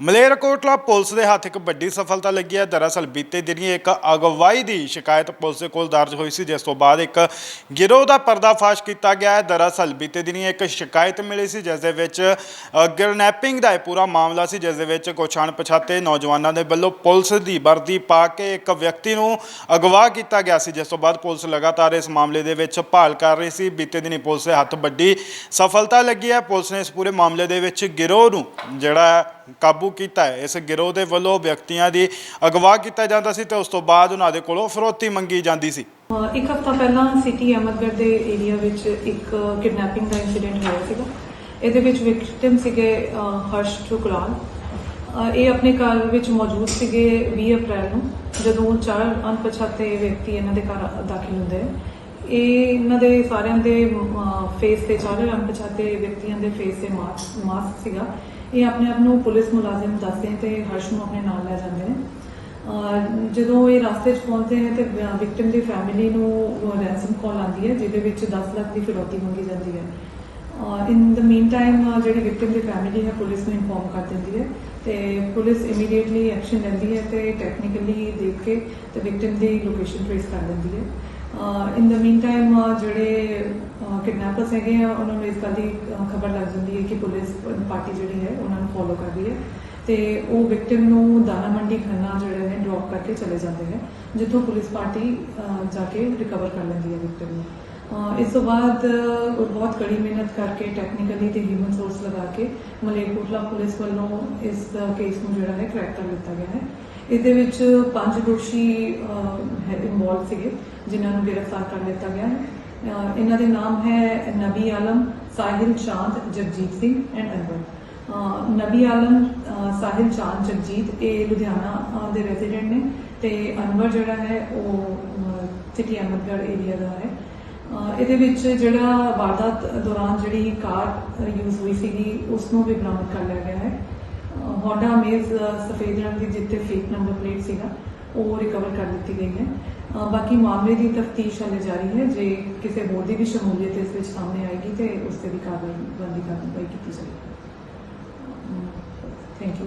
Malerkotla police ਦੇ ਹੱਥ ਇੱਕ ਵੱਡੀ ਸਫਲਤਾ ਲੱਗੀ ਹੈ। ਦਰਅਸਲ ਬੀਤੇ ਦਿਨੀ ਇੱਕ ਅਗਵਾਈ ਦੀ ਸ਼ਿਕਾਇਤ ਪੁਲਿਸ ਦੇ ਕੋਲ ਦਰਜ ਹੋਈ ਸੀ, ਜਿਸ ਤੋਂ ਬਾਅਦ ਇੱਕ ਗਿਰੋਹ ਦਾ ਪਰਦਾਫਾਸ਼ ਕੀਤਾ ਗਿਆ ਹੈ। ਦਰਅਸਲ ਬੀਤੇ ਦਿਨੀ ਇੱਕ ਸ਼ਿਕਾਇਤ ਮਿਲੀ ਸੀ, ਜਿਸ ਦੇ ਵਿੱਚ ਗ੍ਰਨੈਪਿੰਗ ਦਾ ਇਹ ਪੂਰਾ ਮਾਮਲਾ ਸੀ, ਜਿਸ ਦੇ ਵਿੱਚ ਕੁਛ ਅਣਪਛਾਤੇ ਨੌਜਵਾਨਾਂ ਦੇ ਵੱਲੋਂ ਪੁਲਿਸ ਦੀ ਵਰਦੀ ਪਾ ਕੇ ਇੱਕ ਵਿਅਕਤੀ ਨੂੰ ਅਗਵਾ ਕੀਤਾ ਗਿਆ ਸੀ, ਜਿਸ ਤੋਂ ਬਾਅਦ ਪੁਲਿਸ ਲਗਾਤਾਰ ਇਸ ਮਾਮਲੇ ਦੇ ਵਿੱਚ ਭਾਲ ਕਰ ਰਹੀ ਸੀ। ਬੀਤੇ ਦਿਨੀ ਪੁਲਿਸ ਦੇ ਹੱਥ ਵੱਡੀ ਸਫਲਤਾ ਲੱਗੀ ਹੈ। ਪੁਲਿਸ ਨੇ ਇਸ ਪੂਰੇ ਮਾਮਲੇ ਦੇ ਵਿੱਚ ਗਿਰੋਹ ਨੂੰ, ਜਿਹੜਾ ਕਾਬੂ ਕੀਤਾ ਹੈ। ਇਸ ਗਿਰੋਹ ਦੇ ਵੱਲੋਂ ਵਿਅਕਤੀਆਂ ਦੀ ਅਗਵਾ ਕੀਤਾ ਜਾਂਦਾ ਸੀ ਤੇ ਉਸ ਤੋਂ ਬਾਅਦ ਉਹਨਾਂ ਦੇ ਕੋਲੋਂ ਫਰੋਤੀ ਮੰਗੀ ਜਾਂਦੀ ਸੀ। ਇੱਕ ਹਫਤਾ ਪਹਿਲਾਂ ਸਿਟੀ ਅਹਿਮਦਗੜ੍ਹ ਦੇ ਏਰੀਆ ਵਿੱਚ ਇੱਕ ਕਿਡਨੈਪਿੰਗ ਦਾ ਇਨਸੀਡੈਂਟ ਹੋਇਆ ਸੀਗਾ। ਇਹਦੇ ਵਿੱਚ ਵਿਕਟਿਮ ਸੀਗੇ ਹਰਸ਼ ਠੁਕਰਾਲ ਇਹ ਆਪਣੇ ਘਰ ਵਿੱਚ ਮੌਜੂਦ ਸੀਗੇ 20 ਅਪ੍ਰੈਲ ਨੂੰ, ਜਦੋਂ ਚਾਰ ਅਣਪਛਾਤੇ ਵਿਅਕਤੀ ਇਹਨਾਂ ਦੇ ਘਰ ਦਾਖਲ ਹੁੰਦੇ ਆ। ਇਹ ਇਹਨਾਂ ਦੇ ਸਾਰਿਆਂ ਦੇ ਫੇਸ ਤੇ, ਚਾਰੇ ਅਣਪਛਾਤੇ ਵਿਅਕਤੀਆਂ ਦੇ ਫੇਸ ਤੇ ਮਾਸਕ ਸੀਗਾ। ਇਹ ਆਪਣੇ ਆਪ ਨੂੰ ਪੁਲਿਸ ਮੁਲਾਜ਼ਮ ਦੱਸਦੇ ਤੇ ਹਰਸ਼ ਨੂੰ ਆਪਣੇ ਨਾਲ ਲੈ ਜਾਂਦੇ ਨੇ। ਜਦੋਂ ਇਹ ਰਸਤੇ 'ਚ ਪਹੁੰਚਦੇ ਨੇ ਤੇ ਵਿਕਟਮ ਦੀ ਫੈਮਿਲੀ ਨੂੰ ਰੈਂਸਮ ਕਾਲ ਆਉਂਦੀ ਹੈ, ਜਿਹਦੇ ਵਿੱਚ 10 ਲੱਖ ਦੀ ਫਿਰੌਤੀ ਮੰਗੀ ਜਾਂਦੀ ਹੈ। ਇਨ ਦ ਮੀਨ ਟਾਈਮ ਜਿਹੜੀ ਵਿਕਟਮ ਦੀ ਫੈਮਿਲੀ ਹੈ, ਪੁਲਿਸ ਨੂੰ ਇਨਫੋਰਮ ਕਰ ਦਿੰਦੀ ਹੈ। ਤੇ ਪੁਲਿਸ ਇਮੀਡੀਏਟਲੀ ਐਕਸ਼ਨ ਲੈਂਦੀ ਹੈ ਤੇ ਟੈਕਨੀਕਲੀ ਦੇਖ ਕੇ ਤੇ ਵਿਕਟਿਮ ਦੀ ਲੋਕੇਸ਼ਨ ਟ੍ਰੇਸ ਕਰ ਦਿੰਦੀ ਹੈ। ਇਨ ਦ ਮੀਨ ਟਾਈਮ ਜਿਹੜੇ ਕਿਡਨੈਪਰਸ ਹੈਗੇ ਆ, ਉਹਨਾਂ ਨੂੰ ਇਸ ਗੱਲ ਦੀ ਖਬਰ ਲੱਗ ਜਾਂਦੀ ਹੈ ਕਿ ਪੁਲਿਸ ਪਾਰਟੀ ਜਿਹੜੀ ਹੈ, ਉਹਨਾਂ ਨੂੰ ਫੋਲੋ ਕਰ ਰਹੀ ਹੈ। ਤੇ ਉਹ ਵਿਕਟਿਮ ਨੂੰ ਦਾਣਾ ਮੰਡੀ ਖੰਨਾ ਜਿਹੜਾ ਹੈ ਡ੍ਰੌਪ ਕਰਕੇ ਚਲੇ ਜਾਂਦੇ ਨੇ, ਜਿੱਥੋਂ ਪੁਲਿਸ ਪਾਰਟੀ ਜਾ ਕੇ ਰਿਕਵਰ ਕਰ ਲੈਂਦੀ ਹੈ ਵਿਕਟਿਮ ਨੂੰ। ਇਸ ਤੋਂ ਬਾਅਦ ਉਹ ਬਹੁਤ ਕੜੀ ਮਿਹਨਤ ਕਰਕੇ ਟੈਕਨੀਕਲੀ ਤੇ ਹਿਊਮਨ ਸੋਰਸ ਲਗਾ ਕੇ ਮਲੇਰਕੋਟਲਾ ਪੁਲਿਸ ਵੱਲੋਂ ਇਸ ਕੇਸ ਨੂੰ ਜਿਹੜਾ ਹੈ ਕ੍ਰੈਕ ਕਰ ਲਿੱਤਾ ਗਿਆ ਹੈ। ਇਸ ਦੇ ਵਿੱਚ ਪੰਜ ਦੋਸ਼ੀ ਇਨਵੋਲਵ ਸੀਗੇ, ਜਿਨ੍ਹਾਂ ਨੂੰ ਗ੍ਰਿਫਤਾਰ ਕਰ ਲਿੱਤਾ ਗਿਆ ਹੈ। ਇਹਨਾਂ ਦੇ ਨਾਮ ਹੈ ਨਬੀ ਆਲਮ, ਸਾਹਿਲ ਚਾਂਦ, ਜਗਜੀਤ ਸਿੰਘ ਐਂਡ ਅਨਵਰ ਨਬੀ ਆਲਮ ਸਾਹਿਲ ਚਾਂਦ, ਜਗਜੀਤ, ਇਹ ਲੁਧਿਆਣਾ ਦੇ ਰੈਜ਼ੀਡੈਂਟ ਨੇ ਤੇ ਅਨਵਰ ਜਿਹੜਾ ਹੈ ਉਹ ਸਿਟੀ ਅਹਿਮਦਗੜ੍ਹ ਏਰੀਆ ਦਾ ਹੈ। ਇਹਦੇ ਵਿੱਚ ਜਿਹੜਾ ਵਾਰਦਾਤ ਦੌਰਾਨ ਜਿਹੜੀ ਕਾਰ ਯੂਜ਼ ਹੋਈ ਸੀਗੀ ਉਸ ਨੂੰ ਵੀ ਬਰਾਮਦ ਕਰ ਲਿਆ ਗਿਆ ਹੈ। ਹੋਂਡਾ ਅਮੇਜ਼ ਸਫੇਦ ਰੰਗ ਦੀ ਜਿੱਤੇ ਫੇਕ ਨੰਬਰ ਪਲੇਟ ਸੀਗਾ, ਉਹ ਰਿਕਵਰ ਕਰ ਦਿੱਤੀ ਗਈ ਹੈ। ਬਾਕੀ ਮਾਮਲੇ ਦੀ ਤਫਤੀਸ਼ ਹਾਲੇ ਜਾਰੀ ਹੈ। ਜੇ ਕਿਸੇ ਹੋਰ ਦੀ ਵੀ ਸ਼ਮੂਲੀਅਤ ਇਸ ਵਿੱਚ ਸਾਹਮਣੇ ਆਏਗੀ ਤੇ ਉਸ ਤੇ ਵੀ ਕਾਰਵਾਈ ਬੰਦੀ ਕਾਰਵਾਈ ਕੀਤੀ ਜਾਏਗੀ। Thank you